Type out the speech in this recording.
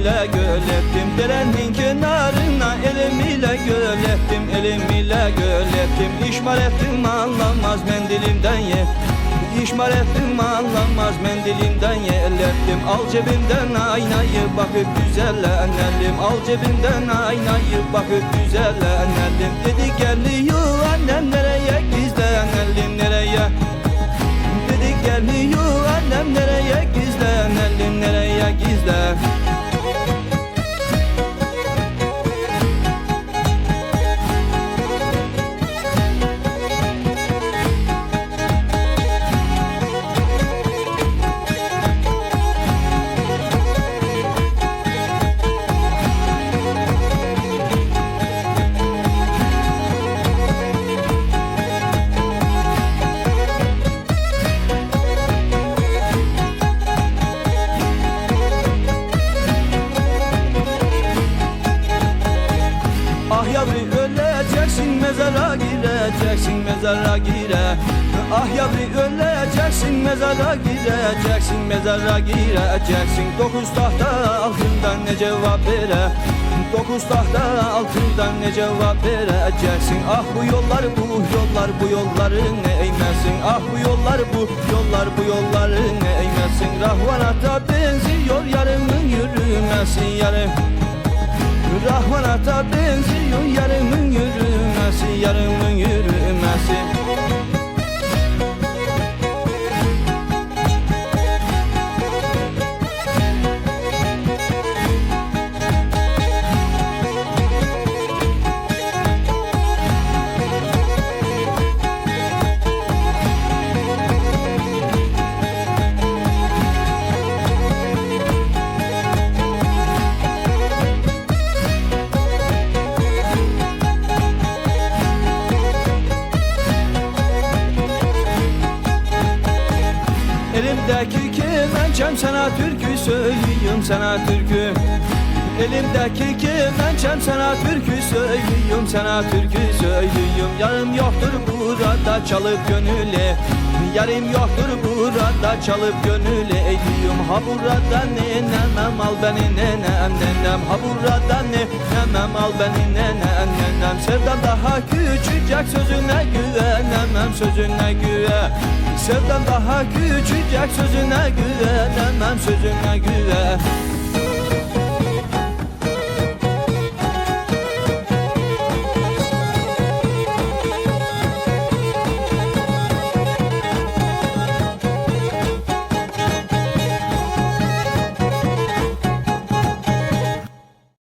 ile göl ettim Derenin kenarına elim ile göl ettim Elim ile göl ettim İşmal ettim anlamaz mendilimden ye. İşmal ettim anlamaz mendilimden yerlettim Al cebimden aynayı bakıp güzellenelim Al cebimden aynayı bakıp güzellenelim Dedi geliyor annem Yavru öleceksin mezara gireceksin mezara gire. Ah yavru öleceksin mezara gireceksin mezara gireceksin. Dokuz tahta altından ne cevap vere? Dokuz tahta altından ne cevap vereceksin? Ah bu yollar bu yollar bu yolların ne eğmesin Ah bu yollar bu yollar bu yolların ne eğmesin Rahvanata benziyor yarımın yürümesi yarım Rahmanata benziyor yarımın yürümesi Yarımın yürümesi Elimdeki kemençem sana türkü söylüyorum sana türkü. Elimdeki kemençem sana türkü söylüyorum sana türkü söylüyorum. Yarım yoktur burada çalıp gönüle. Yarım yoktur burada çalıp gönüle ediyorum Ha burada nenem al beni nenem nenem Ha burada nenem al beni nenem nenem Sevdam daha küçücek sözüne güvenemem sözüne güven Sevdam daha küçücek sözüne güvenemem sözüne güven